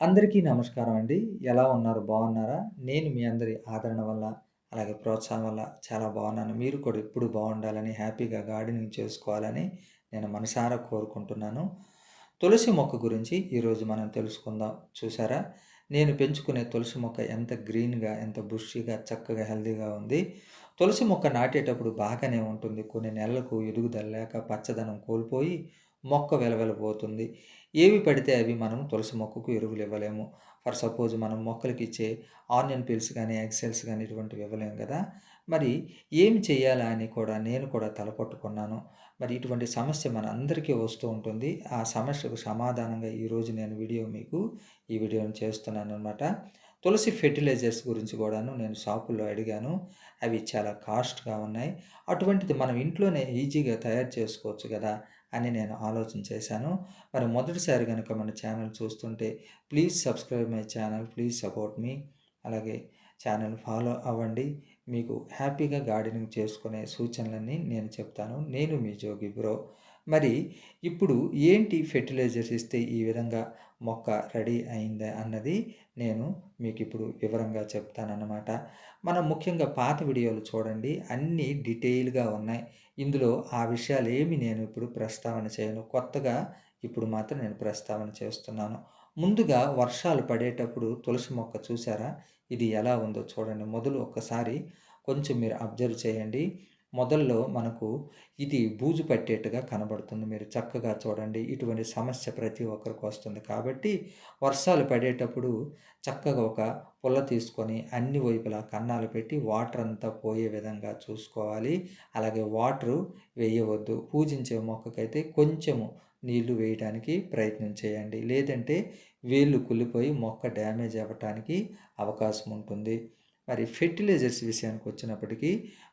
అందరికీ నమస్కారం అండి. ఎలా ఉన్నారు? బాగున్నారా? నేను మీ అందరి ఆదరణ వల్ల, అలాగే ప్రోత్సాహం వల్ల చాలా బాగున్నాను. మీరు కూడా ఎప్పుడు బాగుండాలని, హ్యాపీగా గార్డెనింగ్ చేసుకోవాలని నేను మనసారా కోరుకుంటున్నాను. తులసి మొక్క గురించి ఈరోజు మనం తెలుసుకుందాం. చూసారా? నేను పెంచుకునే తులసి మొక్క ఎంత గ్రీన్‌గా, ఎంత బుష్గా చక్కగా, హెల్దీగా ఉంది. తులసి మొక్క నాటేటప్పుడు బాగానే ఉంటుంది. కొన్ని నెలలకు ఎదుగుదల లేక పచ్చదనం కోల్పోయి మొక్క వెలవెలబోతుంది. ఏవి పడితే అవి మనం తులసి మొక్కకు ఎరువులు ఇవ్వలేము. ఫర్ సపోజ్ మనం మొక్కలకి ఇచ్చే ఆనియన్ పీల్స్ కానీ, ఎగ్సెల్స్ కానీ ఇటువంటివి ఇవ్వలేము కదా! మరి ఏమి చేయాలా అని కూడా నేను కూడా తలపట్టుకున్నాను. మరి ఇటువంటి సమస్య మన అందరికీ వస్తూ ఉంటుంది. ఆ సమస్యకు సమాధానంగా ఈరోజు నేను వీడియో మీకు ఈ వీడియోని చేస్తున్నాననమాట. తులసి ఫెర్టిలైజర్స్ గురించి కూడాను నేను షాపుల్లో అడిగాను. అవి చాలా కాస్ట్‌గా ఉన్నాయి. అటువంటిది మనం ఇంట్లోనే ఈజీగా తయారు చేసుకోవచ్చు కదా అని నేను ఆలోచన చేశాను. మరి మొదటిసారి కనుక మన ఛానల్ చూస్తుంటే please subscribe my channel. Please support me. అలాగే ఛానల్ ఫాలో అవ్వండి. మీకు హ్యాపీగా గార్డెనింగ్ చేసుకునే సూచనలన్నీ నేను చెప్తాను. నేను మీ జోగి బ్రో. మరి ఇప్పుడు ఏంటి ఫెర్టిలైజర్స్ ఇస్తే ఈ విధంగా మొక్క రెడీ అయిందా అన్నది నేను మీకు ఇప్పుడు వివరంగా చెప్తానన్నమాట. మనం ముఖ్యంగా పాత వీడియోలు చూడండి. అన్నీ డీటెయిల్‌గా ఉన్నాయి. ఇందులో ఆ విషయాలు ఏమి నేను ఇప్పుడు ప్రస్తావన చేయను. కొత్తగా ఇప్పుడు మాత్రం నేను ప్రస్తావన చేస్తున్నాను. ముందుగా వర్షాలు పడేటప్పుడు తులసి మొక్క చూసారా? ఇది ఎలా ఉందో చూడండి. మొదలు ఒక్కసారి కొంచెం మీరు అబ్జర్వ్ చేయండి. మొదల్లో మనకు ఇది బూజు పట్టేట్టుగా కనబడుతుంది. మీరు చక్కగా చూడండి. ఇటువంటి సమస్య ప్రతి ఒక్కరికి వస్తుంది. కాబట్టి వర్షాలు పడేటప్పుడు చక్కగా ఒక పుల్ల తీసుకొని అన్ని వైపులా కన్నాలు పెట్టి వాటర్ అంతా పోయే విధంగా చూసుకోవాలి. అలాగే వాటరు వేయవద్దు. పూజించే మొక్కకైతే కొంచెము నీళ్ళు వేయడానికి ప్రయత్నం చేయండి. లేదంటే వేళ్ళు కుళ్ళిపోయి మొక్క డ్యామేజ్ అవ్వటానికి అవకాశం ఉంటుంది. మరి ఫెర్టిలైజర్స్ విషయానికి వచ్చినప్పటికీ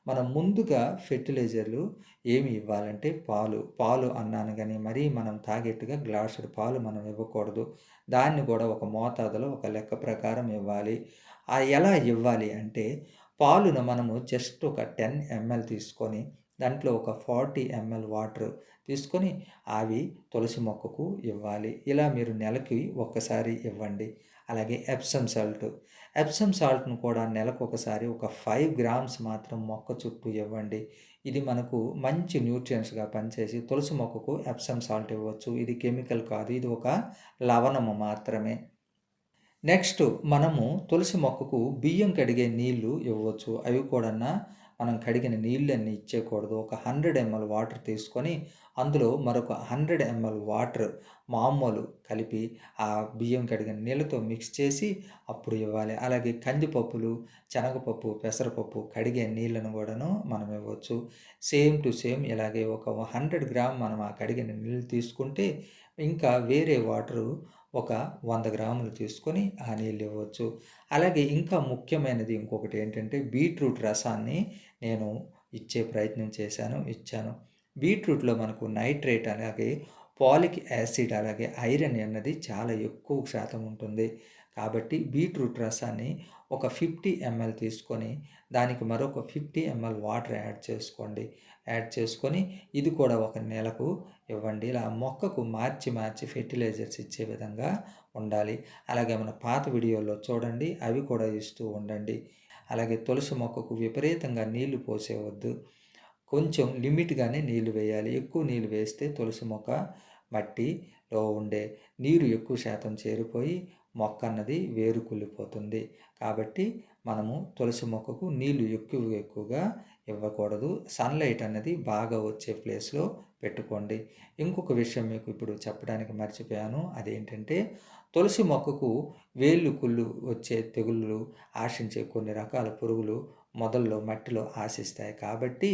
మనం ముందుగా ఫెర్టిలైజర్లు ఏమి ఇవ్వాలంటే పాలు. పాలు అన్నాను కానీ మరీ మనం తాగేట్టుగా గ్లాసుడు పాలు మనం ఇవ్వకూడదు. దాన్ని కూడా ఒక మోతాదులో ఒక లెక్క ప్రకారం ఇవ్వాలి. ఆ ఎలా ఇవ్వాలి అంటే పాలును మనము జస్ట్ ఒక 10 ఎంఎల్ తీసుకొని దాంట్లో ఒక 40 ఎంఎల్ వాటర్ తీసుకొని అవి తులసి మొక్కకు ఇవ్వాలి. ఇలా మీరు నెలకి ఒక్కసారి ఇవ్వండి. అలాగే ఎప్సమ్ సాల్ట్. ఎప్సమ్ సాల్ట్‌ను కూడా నెలకు ఒకసారి ఒక ఫైవ్ గ్రామ్స్ మాత్రం మొక్క చుట్టూ ఇవ్వండి. ఇది మనకు మంచి న్యూట్రియంట్స్‌గా పనిచేసి తులసి మొక్కకు ఎప్సమ్ సాల్ట్ ఇవ్వచ్చు. ఇది కెమికల్ కాదు. ఇది ఒక లవణము మాత్రమే. నెక్స్ట్ మనము తులసి మొక్కకు బియ్యం కడిగే నీళ్ళు ఇవ్వచ్చు. అవి కూడా మనం కడిగిన నీళ్ళన్నీ ఇచ్చేయకూడదు. ఒక 100 ఎంఎల్ వాటర్ తీసుకొని అందులో మరొక 100 ఎంఎల్ వాటర్ మామూలు కలిపి ఆ బియ్యం కడిగిన నీళ్ళతో మిక్స్ చేసి అప్పుడు ఇవ్వాలి. అలాగే కందిపప్పులు, శనగపప్పు, పెసరపప్పు కడిగే నీళ్ళను కూడాను మనం ఇవ్వచ్చు. సేమ్ టు సేమ్ ఇలాగే ఒక 100 గ్రామ్ మనం ఆ కడిగిన నీళ్ళు తీసుకుంటే ఇంకా వేరే వాటరు ఒక వంద గ్రాములు తీసుకొని ఆ నీళ్ళు ఇవ్వచ్చు. అలాగే ఇంకా ముఖ్యమైనది ఇంకొకటి ఏంటంటే బీట్రూట్ రసాన్ని నేను ఇచ్చే ప్రయత్నం చేశాను. ఇచ్చాను. బీట్రూట్‌లో మనకు నైట్రేట్ అలాగే పాలిక్ యాసిడ్ అలాగే ఐరన్ అన్నది చాలా ఎక్కువ శాతం ఉంటుంది. కాబట్టి బీట్రూట్ రసాన్ని ఒక 50 ఎంఎల్ తీసుకొని దానికి మరొక 50 ఎంఎల్ వాటర్ యాడ్ చేసుకోండి. యాడ్ చేసుకొని ఇది కూడా ఒక నెలకు ఇవ్వండి. ఇలా మొక్కకు మార్చి మార్చి ఫెర్టిలైజర్స్ ఇచ్చే విధంగా ఉండాలి. అలాగే మన పాత వీడియోలో చూడండి. అవి కూడా ఇస్తూ ఉండండి. అలాగే తులసి మొక్కకు విపరీతంగా నీళ్ళు పోసేవద్దు కొంచెం లిమిట్‌గానే నీళ్ళు వేయాలి. ఎక్కువ నీళ్ళు వేస్తే తులసి మొక్క మట్టిలో ఉండే నీరు ఎక్కువ శాతం చేరిపోయి మొక్క అన్నది వేరు కుళ్ళిపోతుంది. కాబట్టి మనము తులసి మొక్కకు నీళ్ళు ఎక్కువ ఎక్కువగా ఇవ్వకూడదు. సన్‌లైట్ అన్నది బాగా వచ్చే ప్లేస్‌లో పెట్టుకోండి. ఇంకొక విషయం మీకు ఇప్పుడు చెప్పడానికి మర్చిపోయాను. అదేంటంటే తులసి మొక్కకు వేళ్ళు కుళ్ళు వచ్చే తెగుళ్ళు ఆశించే కొన్ని రకాల పురుగులు మొదల్లో మట్టిలో ఆశిస్తాయి. కాబట్టి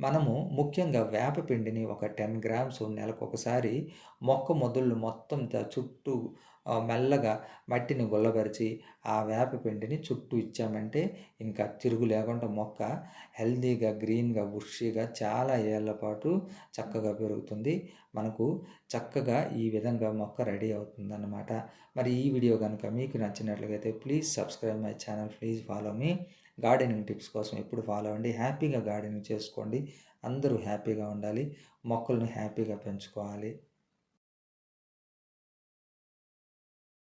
మనము ముఖ్యంగా వేపపిండిని ఒక 10 గ్రామ్స్ నెలకు ఒకసారి మొక్క మొదళ్ళు మొత్తం చుట్టూ మెల్లగా మట్టిని గుల్లబరిచి ఆ వేపపిండిని చుట్టూ ఇచ్చామంటే ఇంకా తిరుగు లేకుండా మొక్క హెల్దీగా గ్రీన్‌గా, బుషీగా చాలా ఏళ్ళ పాటు చక్కగా పెరుగుతుంది. మనకు చక్కగా ఈ విధంగా మొక్క రెడీ అవుతుందన్నమాట. మరి ఈ వీడియో కనుక మీకు నచ్చినట్లయితే please subscribe my channel. Please follow me. Gardening tips కోసం ఎప్పుడు ఫాలో అవ్వండి. హ్యాపీగా గార్డెనింగ్ చేసుకోండి. అందరూ హ్యాపీగా ఉండాలి. మొక్కలను హ్యాపీగా పెంచుకోవాలి.